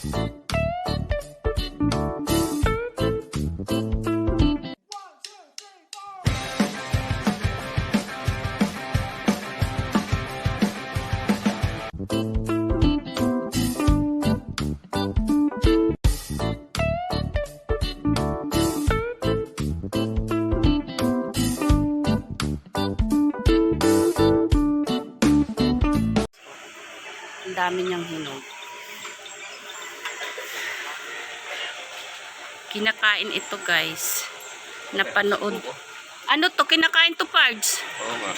Ang dami niyang hinog. Kinakain ito guys. Napanood. Ano to? Kinakain to parts? Oo nga.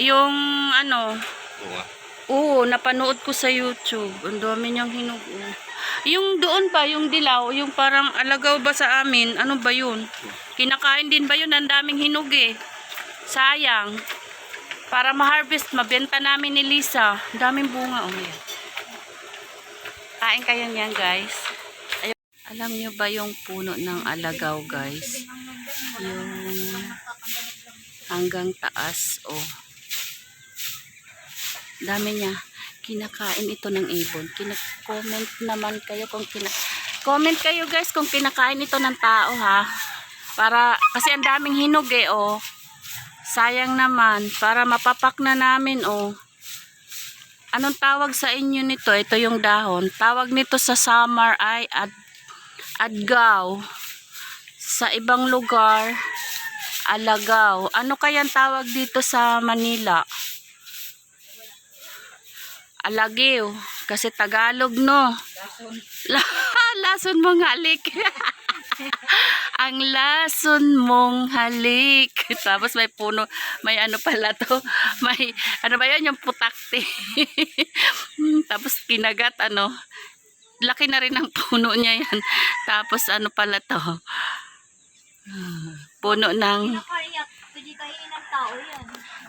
Yung ano, Oo nga. Oo, napanood ko sa YouTube. Ang dami niyang hinog. oh. Yung doon ba, yung dilaw, yung parang alagaw ba sa amin? Ano ba yun? Kinakain din ba yun? Ang daming hinog eh. Sayang. Para ma-harvest, mabenta namin ni Lisa. Ang daming bunga. Oh, yan. Kain kayo niyan, guys. Alam niyo ba yung puno ng alagaw, guys? Yung hanggang taas, oh. Dami niya. Kinakain ito ng ibon. Kina-comment naman kayo kung kina comment kayo guys kung kinakain ito ng tao ha? Para kasi ang daming hinog eh oh. Sayang naman. Para mapapak na namin oh. Anong tawag sa inyo nito? Ito yung dahon. Tawag nito sa summer ay ad adgaw sa ibang lugar alagaw ano kayang tawag dito sa Manila Alagiw. Kasi Tagalog, no? Lason. lason mong halik. Ang lason mong halik. Tapos may puno, may ano pala to. May, ano ba yun? Yung putakti. Tapos kinagat, ano. Laki na rin ang puno niya yan. Tapos ano pala to. Puno ng ng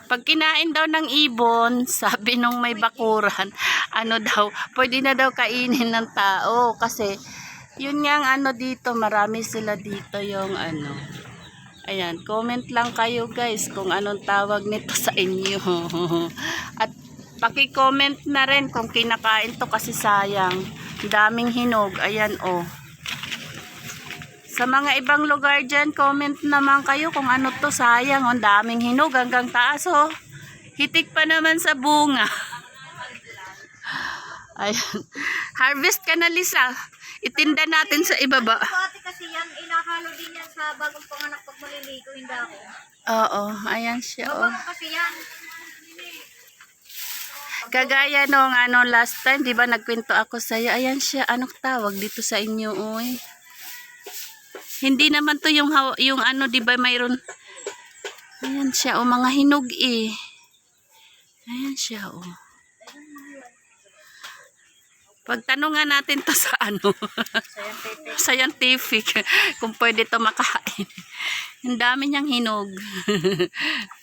pag kinain daw ng ibon, sabi nung may bakuran, ano daw, pwede na daw kainin ng tao kasi yun nga ang ano dito, marami sila dito yung ano. Ayan, comment lang kayo guys kung anong tawag nito sa inyo. At paki-comment na rin kung kinakain to kasi sayang. Daming hinog. Ayan oh. Sa mga ibang lugar dyan, comment naman kayo kung ano to sayang. Ang daming hinog hanggang taas oh. Hitik pa naman sa bunga. Ayan. Harvest ka na Lisa. Itinda natin sa ibaba. Pati kasi yan, inahalo din yan sa bagong panganak pag maliligo, hindi ako. Oo, ayan siya oh. Kasi yan. Kagaya nung ano last time, 'di ba nagkwento ako sa iyo. Ayan siya, anong tawag dito sa inyo, oy? Hindi naman 'to yung yung ano, 'di ba mayroon Ayan siya, oh, mga hinog eh. Ayan siya, oh. Pagtanungan natin to sa ano, scientific, kung pwede to makain. Ang dami niyang hinog.